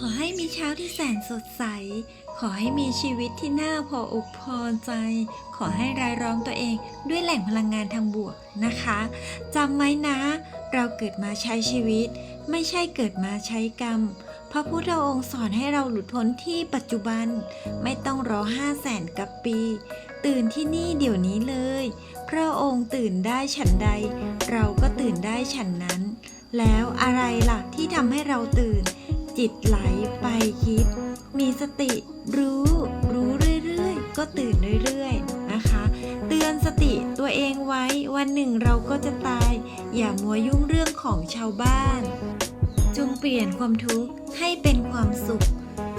ขอให้มีเช้าที่แสนสดใส ขอให้มีชีวิตที่น่าพออกพอใจ ขอให้รายร้องตัวเองด้วยแหล่งพลังงานทางบวกนะคะจำไว้นะ เราเกิดมาใช้ชีวิต ไม่ใช่เกิดมาใช้กรรม พระพุทธองค์สอนให้เราหลุดพ้นที่ปัจจุบัน ไม่ต้องรอห้าแสนกับปี ตื่นที่นี่เดี๋ยวนี้เลย พระองค์ตื่นได้ฉันใด เราก็ตื่นได้ฉันนั้น แล้วอะไรล่ะที่ทำให้เราตื่น จิตไหลไปคิด มีสติรู้ รู้เรื่อยๆ ก็ตื่นเรื่อยๆนะคะ เตือนสติตัวเองไว้วันหนึ่งเราก็จะตาย อย่ามัวยุ่งเรื่องของชาวบ้าน จงเปลี่ยนความทุกข์ให้เป็นความสุข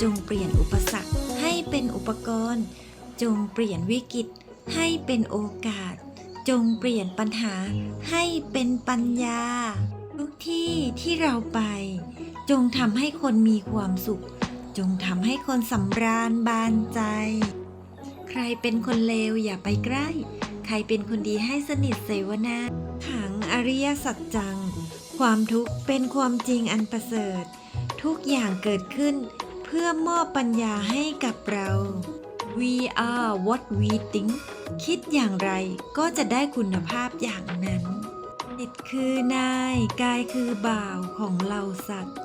จงเปลี่ยนอุปสรรคให้เป็นอุปกรณ์ จงเปลี่ยนวิกฤตให้เป็นโอกาส จงเปลี่ยนปัญหาให้เป็นปัญญา ทุกที่ที่เราไป จงทำให้คนมีความสุข จงทำให้คนสำราญบานใจ ใครเป็นคนเลวอย่าไปใกล้ ใครเป็นคนดีให้สนิทเสวนาขังอริยสัจจัง ความทุกข์เป็นความจริงอันประเสริฐ ทุกอย่างเกิดขึ้น เพื่อมอบปัญญาให้กับเรา we are what we think คิดอย่างไรก็จะได้คุณภาพอย่างนั้นจิตคือนาย กายคือบ่าวของเราสัตว์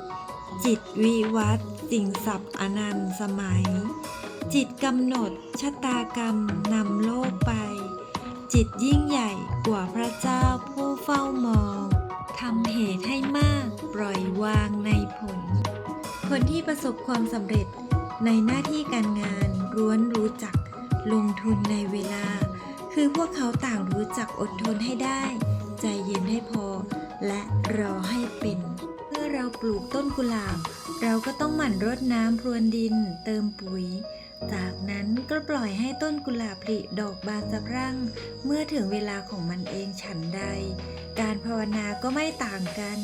จิตวิวัตสิ่งสับอนันต์สมัย จิตกำหนดชะตากรรมนำโลกไป จิตยิ่งใหญ่กว่าพระเจ้าผู้เฝ้ามองทำเหตุให้มากปล่อยวางในผล คนที่ประสบความสำเร็จในหน้าที่การงานร้วนรู้จักลงทุนในเวลา คือพวกเขาต่างรู้จักอดทนให้ได้ ใจเย็นให้พอ และรอให้เป็น เราปลูกต้นกุหลาบ เราก็ต้องหมั่นรดน้ำพรวนดิน เติมปุ๋ย จากนั้นก็ปล่อยให้ต้นกุหลาบผลิดอกบานสะพรั่ง เมื่อถึงเวลาของมันเองฉันใด การภาวนาก็ไม่ต่างกัน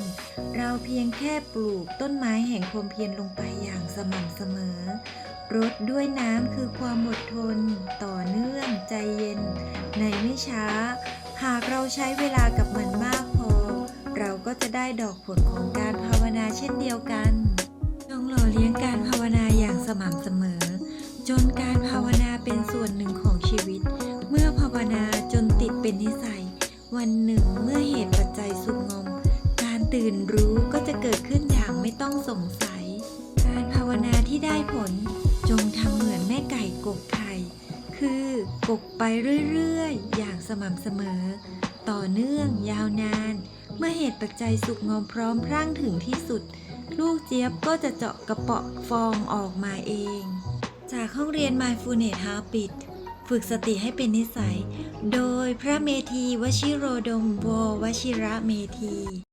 เราเพียงแค่ปลูกต้นไม้แห่งความเพียรลงไปอย่างสม่ำเสมอรดด้วยน้ำคือความอดทน ต่อเนื่องใจเย็น ในไม่ช้า หากเราใช้เวลากับมัน ก็จะได้ดอกผลของการภาวนาเช่นเดียวกัน จงหล่อเลี้ยงการภาวนาอย่างสม่ำเสมอ จนการภาวนาเป็นส่วนหนึ่งของชีวิต เมื่อภาวนาจนติดเป็นนิสัย วันหนึ่งเมื่อเหตุปัจจัยสุกงอม การตื่นรู้ก็จะเกิดขึ้นอย่างไม่ต้องสงสัย การภาวนาที่ได้ผล จงทำเหมือนแม่ไก่กกไข่ คือกกไปเรื่อยๆ อย่างสม่ำเสมอ ต่อเนื่องยาวนาน เมื่อเหตุปัจจัยสุกงอมพร้อมพรั่งถึงที่สุด ลูกเจี๊ยบก็จะเจาะกระเปาะฟองออกมาเอง จากห้องเรียน Mindfulness Habit ฝึกสติให้เป็นนิสัย โดยพระเมธีวชิโรดมววชิระเมธี